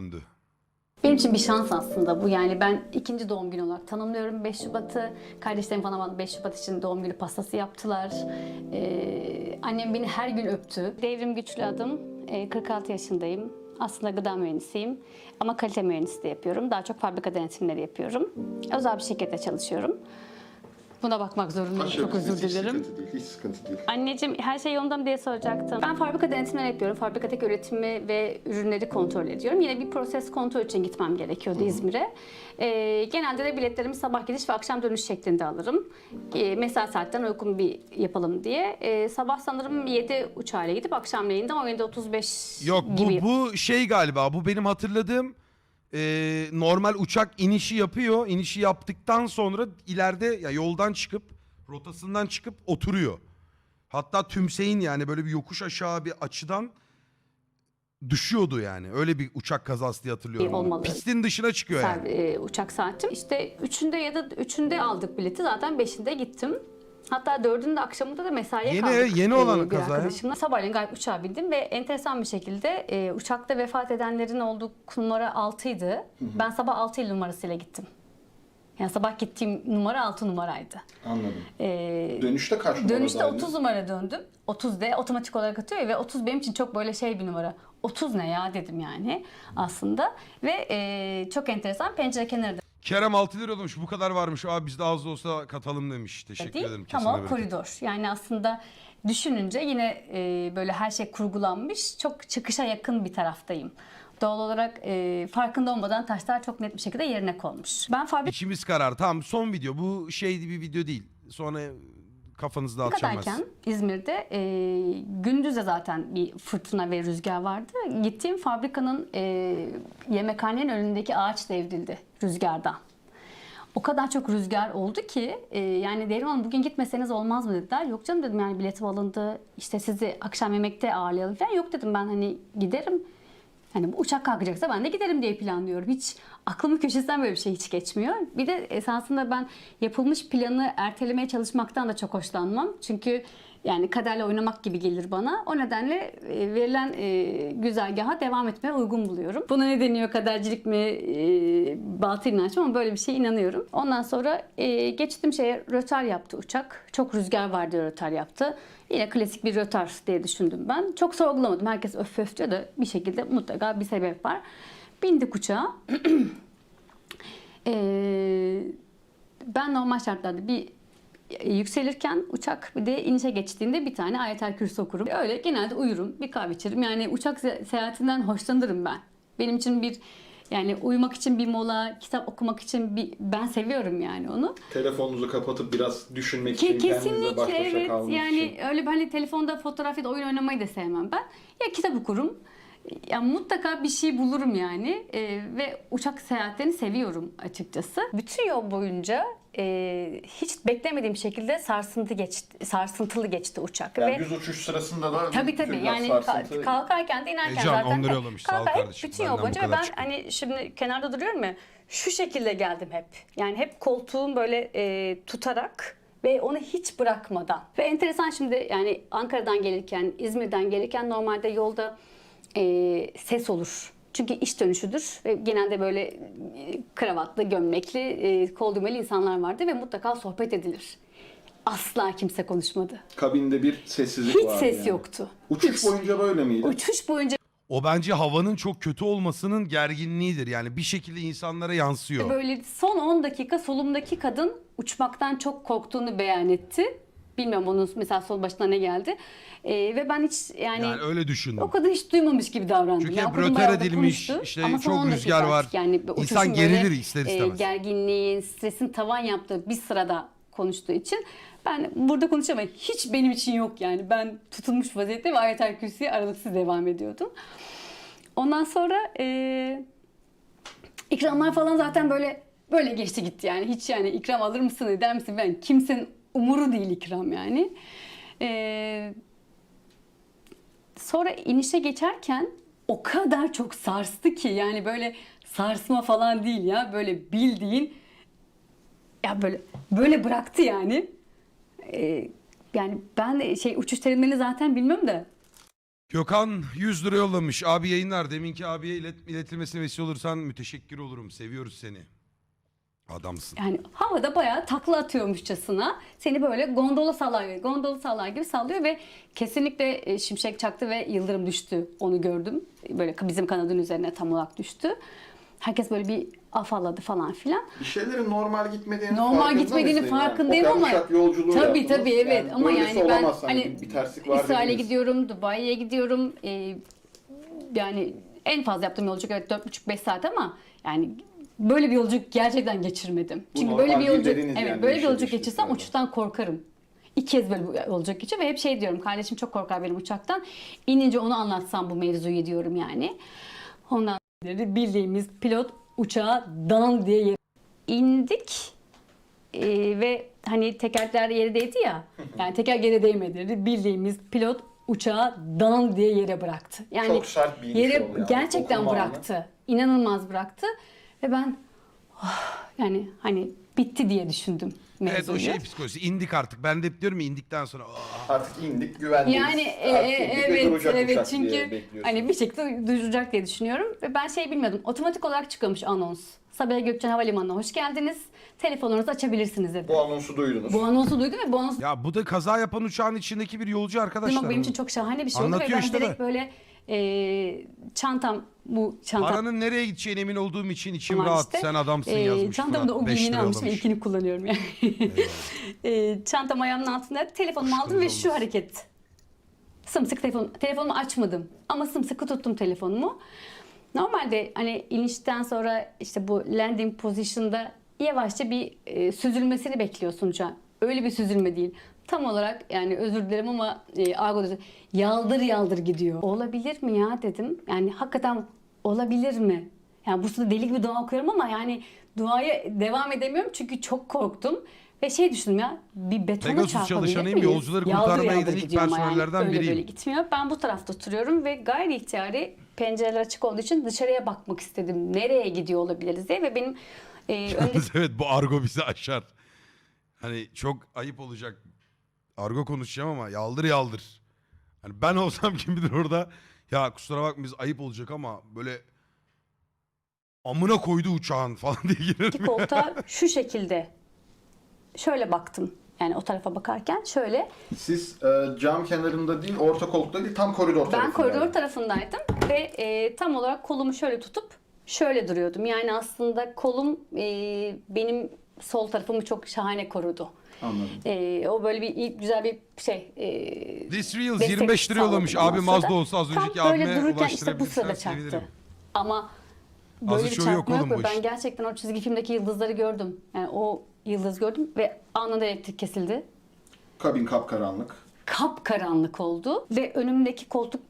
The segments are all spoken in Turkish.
döndü. Benim için bir şans aslında bu. Yani ben ikinci doğum günü olarak tanımlıyorum 5 Şubat'ı. Kardeşlerim bana 5 Şubat için doğum günü pastası yaptılar. Ee, annem beni her gün öptü. Devrim güçlü adım. Ee, 46 yaşındayım. Aslında gıda mühendisiyim. Ama kalite mühendisliği de yapıyorum. Daha çok fabrika denetimleri yapıyorum. Özel bir şirkette çalışıyorum. Buna bakmak zorundayım. Çok özür Hiç dilerim. sıkıntı değil, hiç sıkıntı değil. Anneciğim her şey yolunda mı diye soracaktım. Ben fabrika denetimleri yapıyorum. Fabrikadaki üretimi ve ürünleri kontrol ediyorum. Yine bir proses kontrol için gitmem gerekiyordu İzmir'e. Ee, genelde de biletlerimi sabah gidiş ve akşam dönüş şeklinde alırım. Ee, mesai saatten uygun bir yapalım diye. Ee, sabah sanırım 7 uçağıyla gidip akşamleyin de 17.35 Yok bu, gibi. bu şey galiba bu benim hatırladığım e, normal uçak inişi yapıyor. İnişi yaptıktan sonra ileride ya yoldan çıkıp rotasından çıkıp oturuyor. Hatta tümseyin yani böyle bir yokuş aşağı bir açıdan düşüyordu yani. Öyle bir uçak kazası diye hatırlıyorum. İyi, olmalı. Pistin dışına çıkıyor yani. Ser- e, uçak saatim. İşte üçünde ya da üçünde aldık bileti. Zaten beşinde gittim. Hatta dördünde akşamında da mesaiye Yeni- kaldık. yeni e, olan bir kaza ya. arkadaşımla. Sabahleyin gayet uçağa bindim ve enteresan bir şekilde e, uçakta vefat edenlerin olduğu numara 6'ydı. Ben sabah 6 il numarasıyla gittim. Yani sabah gittiğim numara 6 numaraydı. Anladım. E, Dönüşte kaç numara Dönüşte dahil? 30 numara döndüm. 30 de otomatik olarak atıyor ya ve 30 benim için çok böyle şey bir numara. 30 ne ya dedim yani aslında. Ve e, çok enteresan pencere kenarında Kerem 6 lira olmuş bu kadar varmış. Abi biz de az da olsa katalım demiş. Teşekkür değil ederim. tam o koridor. Yani aslında düşününce yine e, böyle her şey kurgulanmış. Çok çıkışa yakın bir taraftayım. Doğal olarak e, farkında olmadan taşlar çok net bir şekilde yerine konmuş. Ben fabrika İçimiz karar. Tamam son video. Bu şey bir video değil. Sonra kafanızı dağıtacağım ben. Fabrikadayken İzmir'de e, gündüz de zaten bir fırtına ve rüzgar vardı. Gittiğim fabrikanın e, yemekhanenin önündeki ağaç devrildi rüzgardan. O kadar çok rüzgar oldu ki e, yani Devrim Hanım bugün gitmeseniz olmaz mı dediler. Yok canım dedim yani biletim alındı işte sizi akşam yemekte ağırlayalım falan. Yok dedim ben hani giderim. Hani bu uçak kalkacaksa ben de giderim diye planlıyorum. Hiç aklımın köşesinden böyle bir şey hiç geçmiyor. Bir de esasında ben yapılmış planı ertelemeye çalışmaktan da çok hoşlanmam. Çünkü yani kaderle oynamak gibi gelir bana. O nedenle e, verilen e, güzergaha devam etmeye uygun buluyorum. Buna ne deniyor kadercilik mi, e, batıl inanç ama böyle bir şeye inanıyorum. Ondan sonra e, geçtim şeye rötar yaptı uçak. Çok rüzgar var diye rötar yaptı. Yine klasik bir rötar diye düşündüm ben. Çok sorgulamadım. Herkes öf öf diyor da bir şekilde mutlaka bir sebep var. Bindik uçağa. Ee, ben normal şartlarda bir yükselirken uçak bir de inişe geçtiğinde bir tane ayetel kürsü okurum. Öyle genelde uyurum, bir kahve içerim. Yani uçak se- seyahatinden hoşlanırım ben. Benim için bir yani uyumak için bir mola, kitap okumak için bir ben seviyorum yani onu. Telefonunuzu kapatıp biraz düşünmek Ke- için, kesinlikle baş başa evet. Yani için. öyle hani telefonda fotoğraf ya da oyun oynamayı da sevmem ben. Ya kitap okurum. Ya mutlaka bir şey bulurum yani Ee, ve uçak seyahatlerini seviyorum açıkçası. Bütün yol boyunca e, hiç beklemediğim şekilde sarsıntı geçti, sarsıntılı geçti uçak Yani ve düz uçuş sırasında da Tabii tabii yani sarsıntı- kalkarken de inerken Ecehan, zaten onları yollamış. Sağ ol kalkar kardeşim. bütün yol boyunca ve ben çıktı. hani şimdi kenarda duruyorum ya şu şekilde geldim hep. Yani hep koltuğum böyle e, tutarak ve onu hiç bırakmadan. Ve enteresan şimdi yani Ankara'dan gelirken, İzmir'den gelirken normalde yolda e, ses olur. Çünkü iş dönüşüdür ve genelde böyle e, kravatlı, gömlekli, e, kol düğmeli insanlar vardı ve mutlaka sohbet edilir. Asla kimse konuşmadı. Kabinde bir sessizlik Hiç vardı ses yani. yoktu. Uçuş Hiç. boyunca böyle miydi? Uçuş boyunca O bence havanın çok kötü olmasının gerginliğidir. Yani bir şekilde insanlara yansıyor. böyle son 10 dakika solumdaki kadın uçmaktan çok korktuğunu beyan etti. Bilmiyorum onun mesela sol başına ne geldi. Ee, ve ben hiç yani, Yani öyle düşündüm. o kadar hiç duymamış gibi davrandım. Çünkü hep o röter bayağı da edilmiş, konuştu. işte Ama son çok 10 rüzgar dakika var. artık Yani İnsan uçuşun gerilir böyle, ister e, istemez. gerginliğin, stresin tavan yaptığı bir sırada konuştuğu için ben burada konuşamayım. Hiç benim için yok yani. Ben tutulmuş vaziyette ve ayetel kürsüye aralıksız devam ediyordum. Ondan sonra e, ikramlar falan zaten böyle böyle geçti gitti yani. Hiç yani ikram alır mısın eder misin? Ben kimsenin umuru değil ikram yani. E, sonra inişe geçerken o kadar çok sarstı ki yani böyle sarsma falan değil ya böyle bildiğin ya böyle böyle bıraktı yani. E, yani ben şey uçuş terimlerini zaten bilmiyorum da Gökhan 100 lira yollamış. Abi yayınlar. Deminki abiye ilet, iletilmesine vesile olursan müteşekkir olurum. Seviyoruz seni. Adamsın. Yani havada bayağı takla atıyormuşçasına seni böyle gondola sallar gibi, gondola sallar gibi sallıyor ve kesinlikle e, şimşek çaktı ve yıldırım düştü. Onu gördüm. Böyle bizim kanadın üzerine tam olarak düştü. Herkes böyle bir afalladı falan filan. Bir şeylerin normal gitmediğini Normal gitmediğini yani? farkındayım kadar ama yolculuğu tabii yaptınız. tabii evet ama böylesi yani ben olamaz. hani bir, terslik var İsrail'e gidiyorum, Dubai'ye gidiyorum. Ee, yani en fazla yaptığım yolculuk evet 4,5-5 saat ama yani böyle bir yolculuk gerçekten geçirmedim. Bu Çünkü böyle bir yolculuk evet yani, böyle bir yolculuk geçirsem uçuştan korkarım. İki kez böyle bir yolculuk geçiyor ve hep şey diyorum kardeşim çok korkar benim uçaktan. İnince onu anlatsam bu mevzuyu diyorum yani. Ondan sonra bildiğimiz pilot uçağa dan diye yere indik. Ee, ve hani tekerler yere değdi ya. Yani teker yere değmedi. Bildiğimiz pilot uçağı dan diye yere bıraktı. Yani Çok sert bir yere oldu yani. gerçekten bıraktı. İnanılmaz bıraktı. Ve ben "Ah," yani hani bitti diye düşündüm Evet mevzuyu. o şey psikolojisi. İndik artık. Ben de hep diyorum ya indikten sonra. "Aa." Artık indik güvendeyiz. Yani e, e, evet evet çünkü hani bir şekilde duyuracak diye düşünüyorum ve ben şey bilmiyordum. Otomatik olarak çıkıyormuş anons. Sabiha Gökçen Havalimanı'na hoş geldiniz. Telefonunuzu açabilirsiniz dedi. Bu anonsu duydunuz. Bu anonsu duydum ve bu anons Ya bu da kaza yapan uçağın içindeki bir yolcu arkadaşlar. duymak benim için çok şahane bir şey oldu ve Anlatıyor ben işte direkt de. böyle e, çantam bu çantam Paranın nereye gideceğine emin olduğum için içim var rahat. işte. Sen adamsın E, yazmış. Çantamı da o. Beş giyimini lira almışım ilkini kullanıyorum yani. e, çantam ayağımın altında telefonumu aldım ve şu olmaz. hareket. Sımsıkı telefon, telefonumu açmadım ama sımsıkı tuttum telefonumu. Normalde hani inişten sonra işte bu landing position'da yavaşça bir e, süzülmesini bekliyorsun uçağın. Öyle bir süzülme değil. Tam olarak yani özür dilerim ama e, argoda yaldır yaldır gidiyor. Olabilir mi ya dedim. Yani hakikaten olabilir mi? Yani bu sırada deli gibi dua okuyorum ama yani duaya devam edemiyorum çünkü çok korktum. Ve şey düşündüm ya bir betona Pegasus çarpabilir çalışanıyım, miyiz? yolcuları Yaldır kurtarmaya yaldır giden ilk gidiyor ama personellerden Öyle biriyim. böyle gitmiyor. Ben bu tarafta oturuyorum ve gayri ihtiyari pencereler açık olduğu için dışarıya bakmak istedim. Nereye gidiyor olabiliriz diye ve benim e, öndeki evet bu argo bizi aşar. Hani çok ayıp olacak. Argo konuşacağım ama yaldır yaldır. Hani ben olsam kim bilir orada ya kusura bakma biz ayıp olacak ama böyle amına koydu uçağın falan diye girerim. koltuğa şu şekilde şöyle baktım. Yani o tarafa bakarken şöyle. Siz e, cam kenarında değil, orta koltukta değil, tam koridor Ben tarafında. koridor tarafındaydım ve e, tam olarak kolumu şöyle tutup şöyle duruyordum. Yani aslında kolum e, benim sol tarafımı çok şahane korudu. Anladım. E, o böyle bir iyi- güzel bir şey. E, This Reels destek 25 lira yollamış. Abi sonra. Mazda olsa az Tam önceki böyle abime dururken işte bu sırada çarptı. sevinirim. Ama böyle Azı bir çoğu yok çarpma yok, oğlum ve bu ben gerçekten o çizgi filmdeki yıldızları gördüm. Yani o yıldız gördüm ve anında elektrik kesildi. Kabin kapkaranlık. Kapkaranlık oldu ve önümdeki koltuk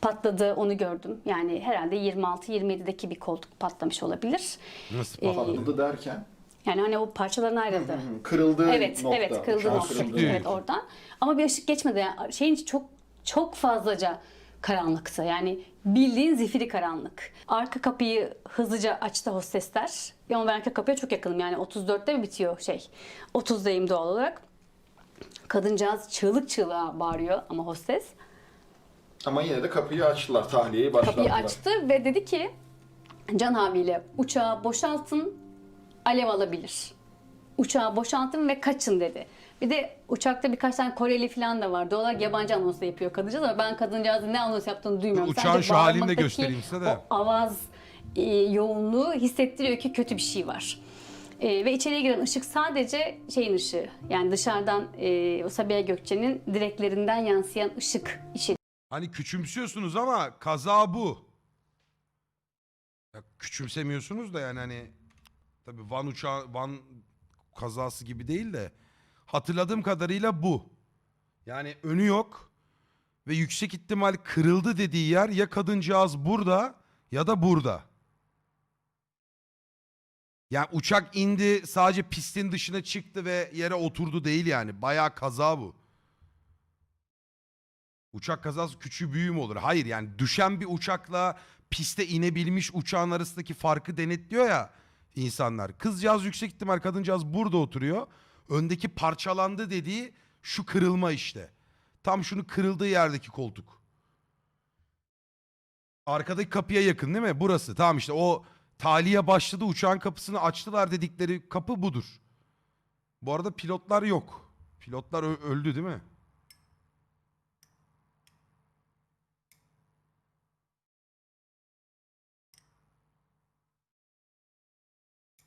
patladı onu gördüm. Yani herhalde 26-27'deki bir koltuk patlamış olabilir. Nasıl Ee, patladı? Patladı derken. Yani hani o parçalarına ayrıldı. Kırıldığı Evet, nokta. evet kırıldı uçağın nokta. kırıldığı. Evet oradan. Ama bir ışık geçmedi. Yani şeyin çok çok fazlaca karanlıktı. Yani bildiğin zifiri karanlık. Arka kapıyı hızlıca açtı hostesler. Ama ben arka kapıya çok yakınım. Yani 34'te mi bitiyor şey? 30'dayım doğal olarak. Kadıncağız çığlık çığlığa bağırıyor ama hostes. Ama yine de kapıyı açtılar, tahliyeyi başlattılar. Kapıyı açtı ve dedi ki Can abiyle uçağı boşaltın alev alabilir. Uçağı boşaltın ve kaçın dedi. Bir de uçakta birkaç tane Koreli falan da var. Doğal olarak yabancı anons da yapıyor kadıncağız ama ben kadıncağızın ne anons yaptığını duymuyorum. Uçağın Sadece şu halini de göstereyim size de. O avaz e, yoğunluğu hissettiriyor ki kötü bir şey var. E, ve içeriye giren ışık sadece şeyin ışığı. Yani dışarıdan e, o Sabiha Gökçe'nin direklerinden yansıyan ışık içeri Hani küçümsüyorsunuz ama kaza bu. Ya küçümsemiyorsunuz da yani hani tabii Van uçağı Van kazası gibi değil de hatırladığım kadarıyla bu. Yani önü yok ve yüksek ihtimal kırıldı dediği yer ya kadıncağız burada ya da burada. Yani uçak indi sadece pistin dışına çıktı ve yere oturdu değil yani. Bayağı kaza bu. Uçak kazası küçüğü büyüğü mü olur? Hayır yani düşen bir uçakla piste inebilmiş uçağın arasındaki farkı denetliyor ya insanlar. Kızcağız yüksek ihtimal kadıncağız burada oturuyor. Öndeki parçalandı dediği şu kırılma işte. Tam şunu kırıldığı yerdeki koltuk. Arkadaki kapıya yakın değil mi? Burası. Tamam işte o taliye başladı uçağın kapısını açtılar dedikleri kapı budur. Bu arada pilotlar yok. Pilotlar öldü değil mi?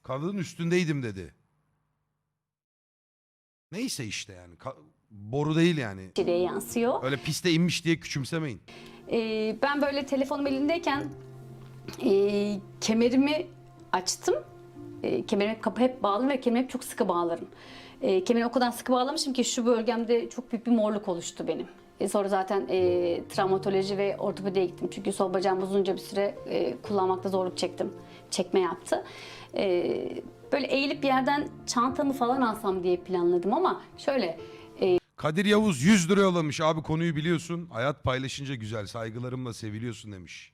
Kadının üstündeydim dedi. Neyse işte yani. Ka- boru değil yani. kişiliğe yansıyor. Öyle piste inmiş diye küçümsemeyin. Ee, ben böyle telefonum elimdeyken e, kemerimi açtım. E, kemerimi kapı hep bağlı ve kemerimi çok sıkı bağlarım. E, kemerimi o kadar sıkı bağlamışım ki şu bölgemde çok büyük bir morluk oluştu benim. E, sonra zaten e, travmatoloji ve ortopediye gittim. Çünkü sol bacağım uzunca bir süre e, kullanmakta zorluk çektim. Çekme yaptı. E, böyle eğilip bir yerden çantamı falan alsam diye planladım ama şöyle Kadir Yavuz 100 lira yollamış. Abi konuyu biliyorsun. Hayat paylaşınca güzel. Saygılarımla seviliyorsun demiş.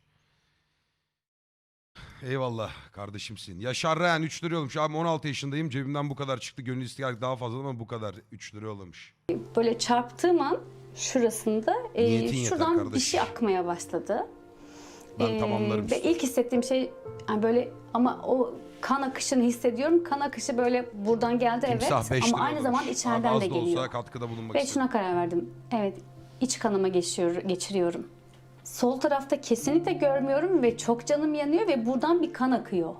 Eyvallah kardeşimsin. Yaşar Rehan 3 lira yollamış. Abi 16 yaşındayım. Cebimden bu kadar çıktı. Gönül isteyen daha fazla ama bu kadar 3 lira yollamış. böyle çarptığım an şurasında e, Niyetin yeter şuradan bir kardeş. şey akmaya başladı. Ben Ee, tamamlarım. Ve ilk hissettiğim şey yani böyle ama o kan akışını hissediyorum. Kan akışı böyle buradan geldi Timsah evet 5 lira ama aynı zamanda içeriden az de da geliyor. olsa katkıda bulunmak Ve istedim. şuna karar verdim. Evet iç kanama geçiyor, geçiriyorum. Sol tarafta kesinlikle görmüyorum ve çok canım yanıyor ve buradan bir kan akıyor.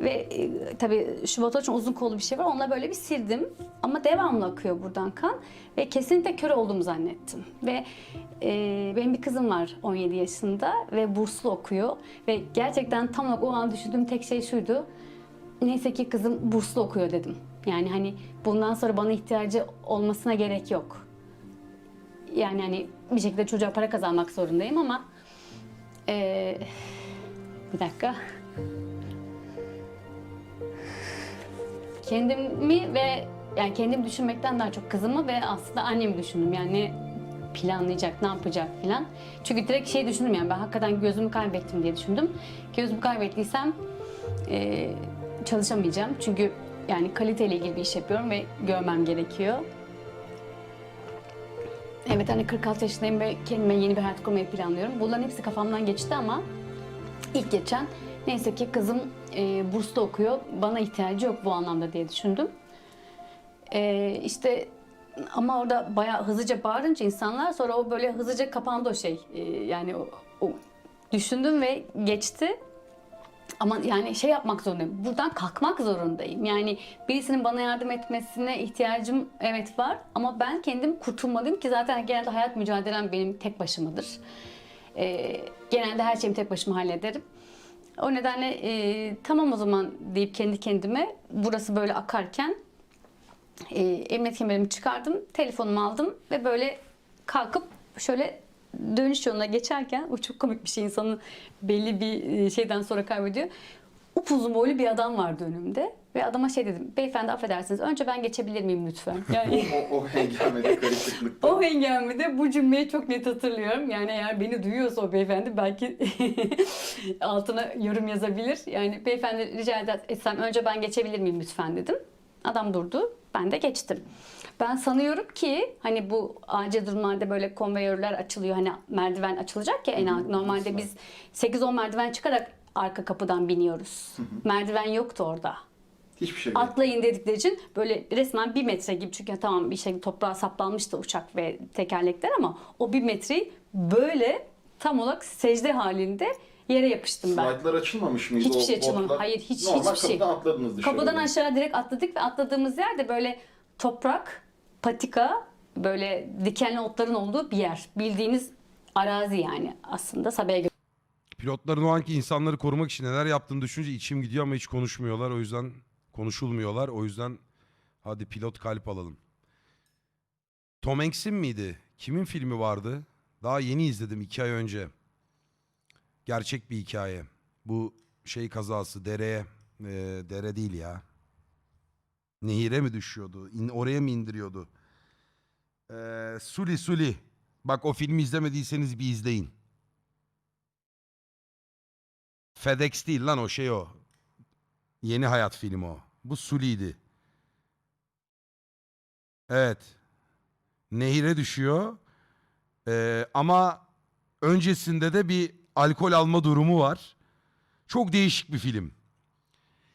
Ve e, tabii Şubat için uzun kollu bir şey var. Onunla böyle bir sildim. Ama devamlı akıyor buradan kan. Ve kesinlikle kör olduğumu zannettim. Ve e, benim bir kızım var 17 yaşında ve burslu okuyor. Ve gerçekten tam olarak o an düşündüğüm tek şey şuydu. Neyse ki kızım burslu okuyor dedim. Yani hani bundan sonra bana ihtiyacı olmasına gerek yok. Yani hani bir şekilde çocuğa para kazanmak zorundayım ama e, bir dakika. Kendimi ve yani kendimi düşünmekten daha çok kızımı ve aslında annemi düşündüm. Yani planlayacak, ne yapacak filan. Çünkü direkt şey düşündüm yani ben hakikaten gözümü kaybettim diye düşündüm. Gözümü kaybettiysem e, çalışamayacağım. Çünkü yani kaliteyle ilgili bir iş yapıyorum ve görmem gerekiyor. Evet hani 46 yaşındayım ve kendime yeni bir hayat kurmayı planlıyorum. Bunların hepsi kafamdan geçti ama ilk geçen neyse ki kızım e, burslu okuyor. Bana ihtiyacı yok bu anlamda diye düşündüm. E, işte ama orada bayağı hızlıca bağırınca insanlar sonra o böyle hızlıca kapandı o şey. E, yani o, o düşündüm ve geçti. Ama yani şey yapmak zorundayım. Buradan kalkmak zorundayım. Yani birisinin bana yardım etmesine ihtiyacım evet var. Ama ben kendim kurtulmalıyım ki zaten genelde hayat mücadelem benim tek başımadır. Ee, genelde her şeyimi tek başıma hallederim. O nedenle e, tamam o zaman deyip kendi kendime burası böyle akarken e, emniyet kemerimi çıkardım, telefonumu aldım ve böyle kalkıp şöyle dönüş yoluna geçerken o çok komik bir şey insanın belli bir şeyden sonra kaybediyor. Upuzun boylu bir adam vardı önümde ve adama şey dedim. Beyefendi affedersiniz önce ben geçebilir miyim lütfen? Yani o, o hengamede karışıklıkta. o hengamede bu cümleyi çok net hatırlıyorum. Yani eğer beni duyuyorsa o beyefendi belki altına yorum yazabilir. Yani beyefendi rica etsem önce ben geçebilir miyim lütfen dedim. Adam durdu. Ben de geçtim. Ben sanıyorum ki hani bu acil durumlarda böyle konveyörler açılıyor. Hani merdiven açılacak ya en alt. Normalde biz 8-10 merdiven çıkarak arka kapıdan biniyoruz. Merdiven yoktu orada. Hiçbir şey yok. Atlayın dedikleri için böyle resmen bir metre gibi çünkü tamam bir şey toprağa saplanmıştı uçak ve tekerlekler ama o bir metreyi böyle tam olarak secde halinde yere yapıştım ben. Slaytlar açılmamış mıydı? Hiçbir şey açılmamış. Hayır, hiç- Normal hiçbir şey. kapıdan atladınız dışarı. Kapıdan aşağı direkt atladık ve atladığımız yer de böyle toprak, patika, böyle dikenli otların olduğu bir yer. Bildiğiniz arazi yani aslında Sabiha Pilotların o anki insanları korumak için neler yaptığını düşününce içim gidiyor ama hiç konuşmuyorlar. O yüzden konuşulmuyorlar. O yüzden hadi pilot kalp alalım. Tom Hanks'in miydi? Kimin filmi vardı? Daha yeni izledim iki ay önce. Gerçek bir hikaye. Bu şey kazası dereye. e, dere değil ya. Nehire mi düşüyordu? İn- oraya mı indiriyordu? Ee, Suli Suli. Bak o filmi izlemediyseniz bir izleyin. FedEx değil lan o şey o. Yeni Hayat filmi o. Bu Suli'ydi. Evet. Nehire düşüyor. Ee, ama öncesinde de bir alkol alma durumu var. Çok değişik bir film.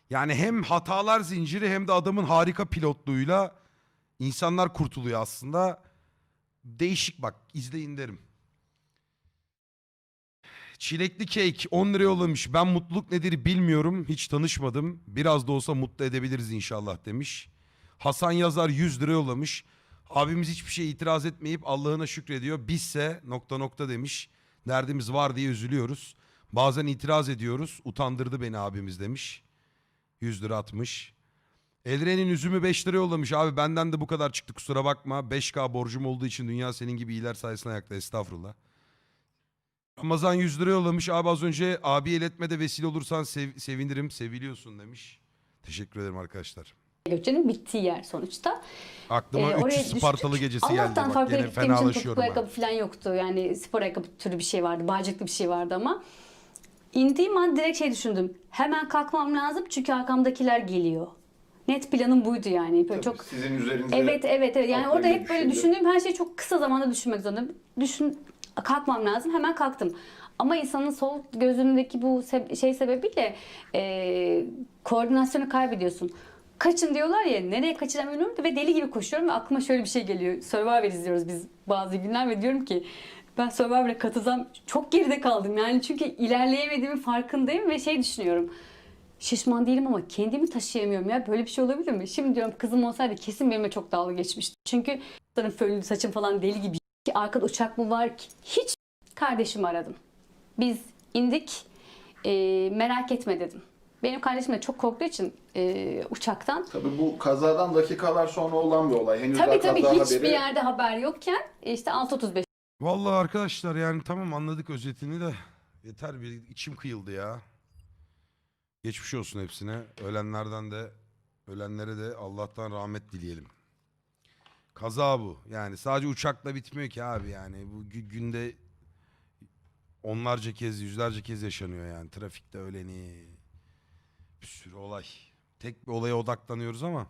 Yani hem hatalar zinciri hem de adamın harika pilotluğuyla insanlar kurtuluyor aslında. Değişik bak izleyin derim. Çilekli kek 10 lira yollamış. Ben mutluluk nedir bilmiyorum. Hiç tanışmadım. Biraz da olsa mutlu edebiliriz inşallah demiş. Hasan Yazar 100 lira yollamış. Abimiz hiçbir şeye itiraz etmeyip Allah'ına şükrediyor. Bizse nokta nokta demiş. Derdimiz var diye üzülüyoruz. Bazen itiraz ediyoruz. Utandırdı beni abimiz demiş. 100 lira atmış. Elren'in üzümü 5 lira yollamış. Abi benden de bu kadar çıktı kusura bakma. 5K borcum olduğu için dünya senin gibi iyiler sayesinde ayakta. Estağfurullah. Ramazan 100 lira yollamış. Abi az önce abi iletmede vesile olursan sev- sevinirim. Seviliyorsun demiş. Teşekkür ederim arkadaşlar. Gökçe'nin bittiği yer sonuçta. Aklıma Ee, oraya 300 düştük. Spartalı gecesi geldi. Allah'tan Bak fabrikaya gene gittiğim için topuklu fenalaşıyorum. ha. ayakkabı falan yoktu. Yani spor ayakkabı türü bir şey vardı. Bağcıklı bir şey vardı ama. İndiğim an direkt şey düşündüm. Hemen kalkmam lazım çünkü arkamdakiler geliyor. Net planım buydu yani. Böyle çok Sizin üzerinize Evet evet evet. Yani aklına orada hep böyle şeydi. düşündüğüm her şeyi çok kısa zamanda düşünmek zorundayım. Düşün kalkmam lazım. Hemen kalktım. Ama insanın sol gözündeki bu se- şey sebebiyle e, koordinasyonu kaybediyorsun. Kaçın diyorlar ya nereye kaçacağımı bilmiyorum ve deli gibi koşuyorum ve aklıma şöyle bir şey geliyor. Survivor izliyoruz biz bazı günler ve diyorum ki ben Survivor'a katılsam çok geride kaldım yani çünkü ilerleyemediğimin farkındayım ve şey düşünüyorum. Şişman değilim ama kendimi taşıyamıyorum ya. Böyle bir şey olabilir mi? Şimdi diyorum kızım olsaydı kesin benimle çok dalga geçmişti. Çünkü saçım falan deli gibi. Ki Arkada uçak mı var ki? Hiç kardeşimi aradım. Biz indik. Ee, merak etme dedim. Benim kardeşim de çok korktuğu için e, uçaktan. Tabii bu kazadan dakikalar sonra olan bir olay. Henüz Tabii daha tabii kaza hiçbir haberi yerde haber yokken işte 6.35 Vallahi arkadaşlar yani tamam anladık özetini de yeter bir içim kıyıldı ya. Geçmiş olsun hepsine. Ölenlerden de ölenlere de Allah'tan rahmet dileyelim. Kaza bu. Yani sadece uçakla bitmiyor ki abi yani. Bu gü- günde onlarca kez, yüzlerce kez yaşanıyor yani. Trafikte öleni. Bir sürü olay. Tek bir olaya odaklanıyoruz ama